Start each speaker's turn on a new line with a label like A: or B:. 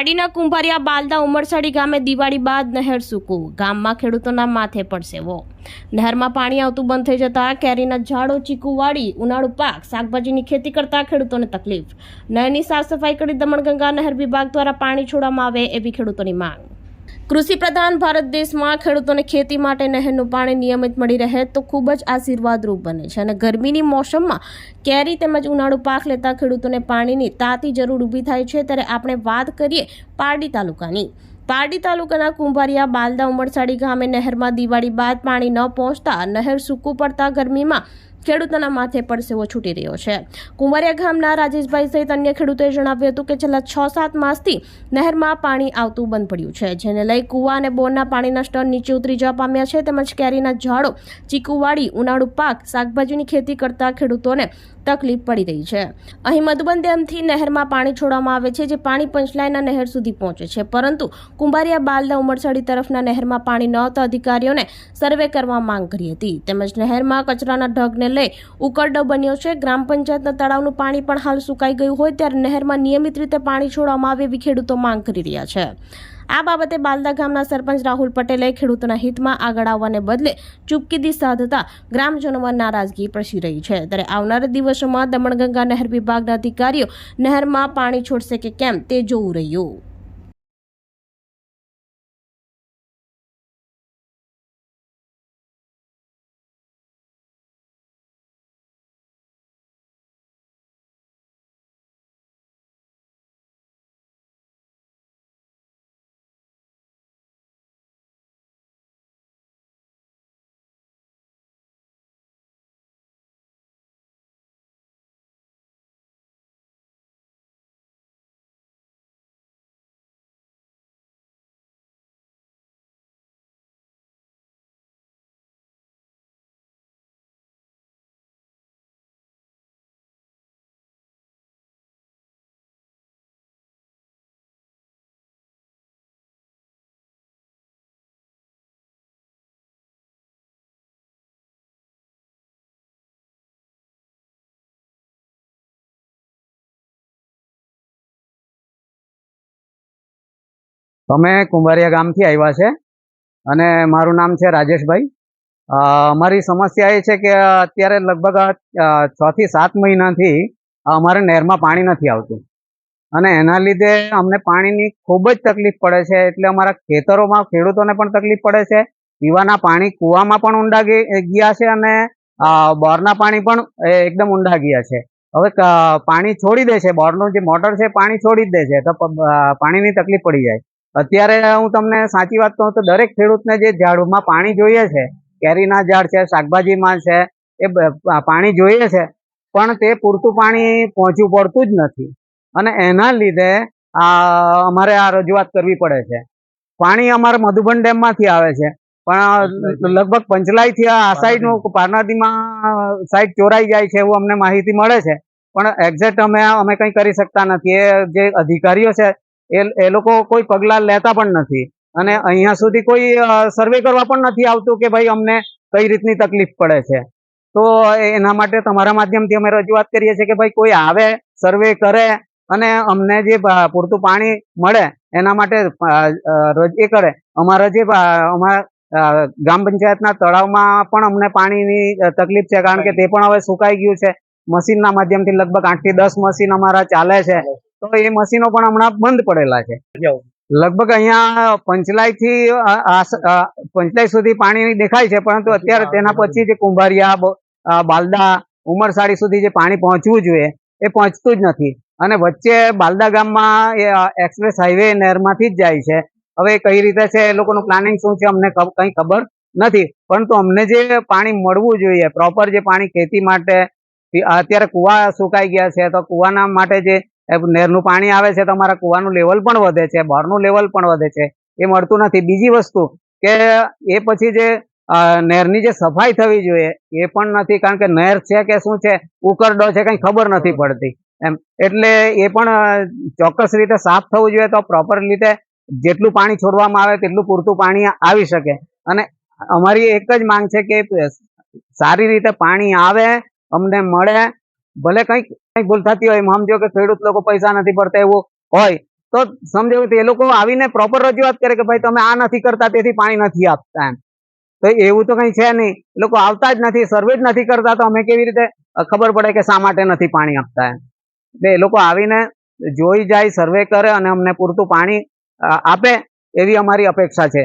A: પારડીના કુંભારિયા બાલદા ઉમરસાડી ગામે દિવાળી બાદ નહેર સૂકું. ગામમાં ખેડૂતોના માથે પડસેવો નહેરમાં પાણી આવતું બંધ થઈ જતા કેરીના ઝાડો ચીકુ વાળી ઉનાળુ પાક, શાકભાજીની ખેતી કરતા ખેડૂતોને તકલીફ. નહેરની સાફ સફાઈ કરી દમણગંગા નહેર વિભાગ દ્વારા પાણી છોડવામાં આવે એવી ખેડૂતોની માંગ. કૃષિ પ્રધાન ભારત દેશમાં ખેડૂતોને ખેતી માટે નહેરનું પાણી નિયમિત મળી રહે તો ખૂબ જ આશીર્વાદરૂપ બને છે. અને ગરમીની મોસમમાં કેરી તેમજ ઉનાળુ પાક લેતા ખેડૂતોને પાણીની તાતી જરૂર ઊભી થાય છે. ત્યારે આપણે વાત કરીએ પારડી તાલુકાની. પારડી તાલુકાના કુંભારિયા બાલદા ઉમરસાડી ગામે નહેરમાં દિવાળી બાદ પાણી ન પહોંચતા નહેર સૂકું પડતા ગરમીમાં ખેડૂતોના માથે પરસેવો છૂટી રહ્યો છે. કુંવારિયા ગામના રાજેશભાઈ સહિત અન્ય ખેડૂતોએ જણાવ્યું હતું કે છેલ્લા છ સાત માસથી નહેરમાં પાણી આવતું બંધ પડ્યું છે, જેને લઈ કુવા અને બોરના પાણીના સ્તર નીચે ઉતરી જવા પામ્યા છે. તેમજ કેરીના ઝાડો, ચીકુવાડી, ઉનાળુ પાક, શાકભાજીની ખેતી કરતા ખેડૂતોને તકલીફ પડી રહી છે. અહીં મધુબન ડેમથી નહેરમાં પાણી છોડવામાં આવે છે, જે પાણી પંચલાયના નહેર સુધી પહોંચે છે. પરંતુ કુંભારિયા બાલદા ઉમરસાડી તરફના નહેરમાં પાણી ન આવતા અધિકારીઓને સર્વે કરવા માંગ કરી હતી. તેમજ નહેરમાં કચરાના ઢગને લઈ ઉકરડો બન્યો છે. ગ્રામ પંચાયતના તળાવનું પાણી પણ હાલ સુકાઈ ગયું હોય ત્યારે નહેરમાં નિયમિત રીતે પાણી છોડવામાં આવે એવી ખેડૂતો માંગ કરી રહ્યા છે. આ બાબતે બાલદા ગામના સરપંચ રાહુલ પટેલે ખેડૂતોના હિતમાં આગળ આવવાને બદલે ચૂપકીદી સાધતા ગ્રામજનોમાં નારાજગી પ્રસરી રહી છે. ત્યારે આવનારા દિવસોમાં દમણગંગા નહેર વિભાગના અધિકારીઓ નહેરમાં પાણી છોડશે કે કેમ તે જોવું રહ્યું.
B: અમે કુંભારિયા ગામથી આવ્યા છે અને મારું નામ છે રાજેશભાઈ. અમારી સમસ્યા એ છે કે અત્યારે લગભગ છ થી સાત મહિનાથી અમારે નહેરમાં પાણી નથી આવતું. અને એના લીધે અમને પાણીની ખૂબ જ તકલીફ પડે છે, એટલે અમારા ખેતરોમાં ખેડૂતોને પણ તકલીફ પડે છે. પીવાના પાણી કૂવામાં પણ ઊંડા ગયા છે અને બોરના પાણી પણ એકદમ ઊંડા ગયા છે. હવે પાણી છોડી દે છે બોરનું જે મોટર છે પાણી છોડી જ દે છે, તો પાણીની તકલીફ પડી જાય. અત્યારે હું તમને સાચી વાત કહું તો દરેક ખેડૂતને જે ઝાડમાં પાણી જોઈએ છે કેરીના ઝાડ છે શાકભાજીમાં છે એ પાણી જોઈએ છે પણ તે પૂરતું પાણી પહોંચવું પડતું જ નથી. અને એના લીધે આ અમારે આ રજૂઆત કરવી પડે છે. પાણી અમારે મધુબન ડેમમાંથી આવે છે પણ લગભગ પંચલાઈથી આ સાઈડનું પારનાદીમાં સાઈડ ચોરાઈ જાય છે એવું અમને માહિતી મળે છે. પણ એક્ઝેક્ટ અમે અમે કંઈ કરી શકતા નથી. એ જે અધિકારીઓ છે એ એ લોકો કોઈ પગલાં લેતા પણ નથી. અને અહીંયા સુધી કોઈ સર્વે કરવા પણ નથી આવતું કે ભાઈ અમને કઈ રીતની તકલીફ પડે છે. તો એના માટે તમારા માધ્યમથી અમે રજૂઆત કરીએ છીએ કે ભાઈ કોઈ આવે સર્વે કરે અને અમને જે પૂરતું પાણી મળે એના માટે એ કરે. અમારા જે અમારા ગ્રામ પંચાયતના તળાવમાં પણ અમને પાણીની તકલીફ છે કારણ કે તે પણ હવે સુકાઈ ગયું છે. મશીનના માધ્યમથી લગભગ આઠથી દસ મશીન અમારા ચાલે છે. તો એ મશીનો પણ હમણાં બંધ પડેલા છે. લગભગ અહીંયા પંચલાઈ થી પંચલાઈ સુધી પાણી દેખાય છે પરંતુ અત્યારે તેના પછી જે કુંભારિયા બાલદા ઉમરસાડી સુધી જે પાણી પહોંચવું જોઈએ એ પહોંચતું જ નથી. અને વચ્ચે બાલદા ગામમાં એ, એક્સપ્રેસ હાઈવે નહેરમાંથી જ જાય છે. હવે કઈ રીતે છે એ લોકોનું પ્લાનિંગ શું છે અમને કંઈ ખબર નથી. પરંતુ અમને જે પાણી મળવું જોઈએ પ્રોપર જે પાણી ખેતી માટે અત્યારે કુવા સુકાઈ ગયા છે તો કુવાના માટે જે નહેરનું પાણી આવે છે તમારા કૂવાનું લેવલ પણ વધે છે બહારનું લેવલ પણ વધે છે એ મળતું નથી. બીજી વસ્તુ કે એ પછી જે નહેરની જે સફાઈ થવી જોઈએ એ પણ નથી કારણ કે નહેર છે કે શું છે ઉકરડો છે કંઈ ખબર નથી પડતી. એમ એટલે એ પણ ચોક્કસ રીતે સાફ થવું જોઈએ તો પ્રોપર રીતે જેટલું પાણી છોડવામાં આવે તેટલું પૂરતું પાણી આવી શકે. અને અમારી એક જ માંગ છે કે સારી રીતે પાણી આવે અમને મળે ભલે કંઈક કંઈક ભૂલ થતી હોય સમજો કે ખેડૂત લોકો પૈસા નથી ભરતા એવું હોય, તો સમજો એ લોકો આવીને પ્રોપર રજૂઆત કરે કે ભાઈ તમે આ નથી કરતા, તેથી પાણી નથી આપતા એમ. તો એવું તો કઈ છે નહીં. લોકો આવતા જ નથી સર્વે જ નથી કરતા, તો અમે કેવી રીતે ખબર પડે કે શા માટે નથી પાણી આપતા એમ. એટલે એ લોકો આવીને જોઈ જાય સર્વે કરે અને અમને પૂરતું પાણી આપે, એવી અમારી અપેક્ષા છે.